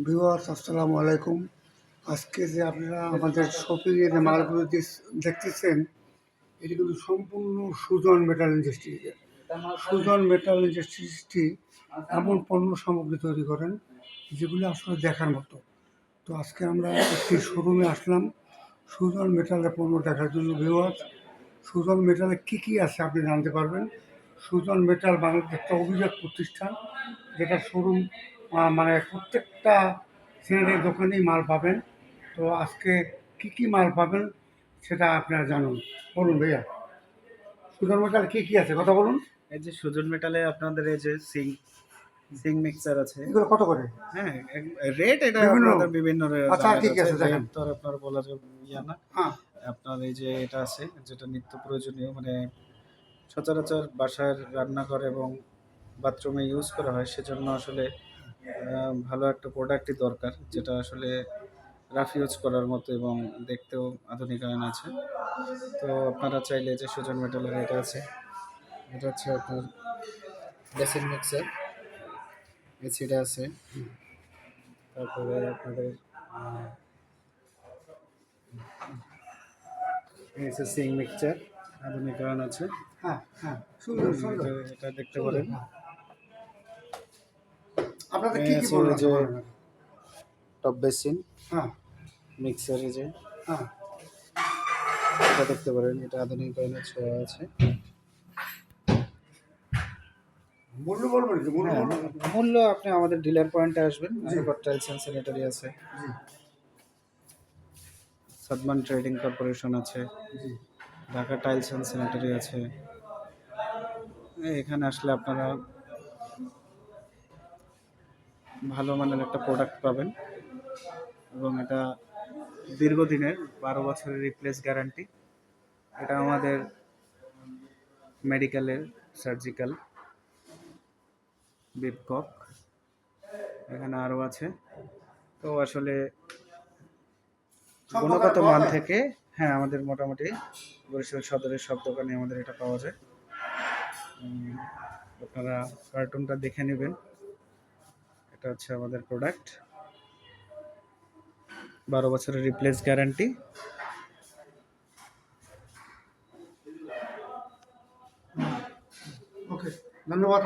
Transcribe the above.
Viewers, আসসালামু আলাইকুম। আজকে যে আপনারা আমাদের শপিংয়ে যে মালগুলো দেখ- দেখতেছেন, এটি কিন্তু সম্পূর্ণ সুজন মেটাল ইন্ডাস্ট্রিজের সুজন মেটাল ইন্ডাস্ট্রিজটি এমন পণ্য সামগ্রী তৈরি করেন, যেগুলো আসলে দেখার মতো। তো আজকে আমরা একটি শোরুমে আসলাম, সুজন মেটালের পণ্য দেখার জন্য। ভিউয়ার্স, সুজন মেটালে কী কী আছে আপনি জানতে পারবেন? সুজন মেটাল বাংলাদেশ একটা অভিজাত প্রতিষ্ঠান, যেটা শোরুম মানে প্রত্যেকটা শ্রেণির দোকানেই মাল পাবেন। তো আজকে কি কি মাল পাবেন সেটা আপনারা জানুন। বলুন ভাইয়া। সুজন মেটাল কী কী আছে? কথা বলুন। এই যে সুজন মেটালে আপনাদের এই যে সিং সিং মিক্সার আছে। এগুলো কত করে? হ্যাঁ রেট এটা বিভিন্ন? আপনাদের বিভিন্ন আচ্ছা, ঠিক আছে। দেখেন। তো আপনার বলা যাবে ইয়া না। হ্যাঁ। আপনার এই যে এটা আছে যেটা নিত্য প্রয়োজনীয় মানে সচরাচর বাসায় রান্না করে এবং বাথরুমে ইউজ করা হয় সেজন্য আসলে ভালো একটা প্রোডাক্টই দরকার যেটা আসলে রাফ ইউজ করার মতো এবং দেখতেও আধুনিকায়ন আছে। তো আপনারা চাইলে যে সুজন মেটালের এটা আছে এটা হচ্ছে আপনার বেসিন মিক্সার এসিটা আছে। তারপরে আপনাদের সিং মিক্সচার আধুনিকায়ন আছে। হ্যাঁ হ্যাঁ সুন্দর সুন্দর। এটা- দেখতে পারেন। আপনাদের কী কী আছে যে- টপ বেসিন হ্যাঁ। মিক্সার যে। হ্যাঁ। এটা দেখতে পারেন এটা আধুনিকায়নের ছোঁয়া আছে। মূল্য বলবেন কি মূল্য হ্যাঁ, মূল্য আপনি আমাদের ডিলার পয়েন্টে আসবেন তারপর টাইলস অ্যান্ড স্যানিটারি আছে। সাদমান ট্রেডিং কর্পোরেশন আছে। ঢাকা টাইলস অ্যান্ড স্যানিটারি আছে। এখানে আসলে আপনারা ভালো মানের একটা প্রোডাক্ট পাবেন। এবং এটা দীর্ঘদিনের বারো বছরের রিপ্লেস গ্যারান্টি এটা আমাদের মেডিকেলের সার্জিক্যাল বিপকক এখানে আরও আছে। তো আসলে গুণগত মান থেকে হ্যাঁ আমাদের মোটামুটি বরিশাল সদরের সব দোকানে আমাদের এটা পাওয়া যায়। আপনারা কার্টুনটা দেখে নেবেন। এটা হচ্ছে আমাদের প্রোডাক্ট বারো বছরের রিপ্লেস গ্যারান্টি ওকে ধন্যবাদ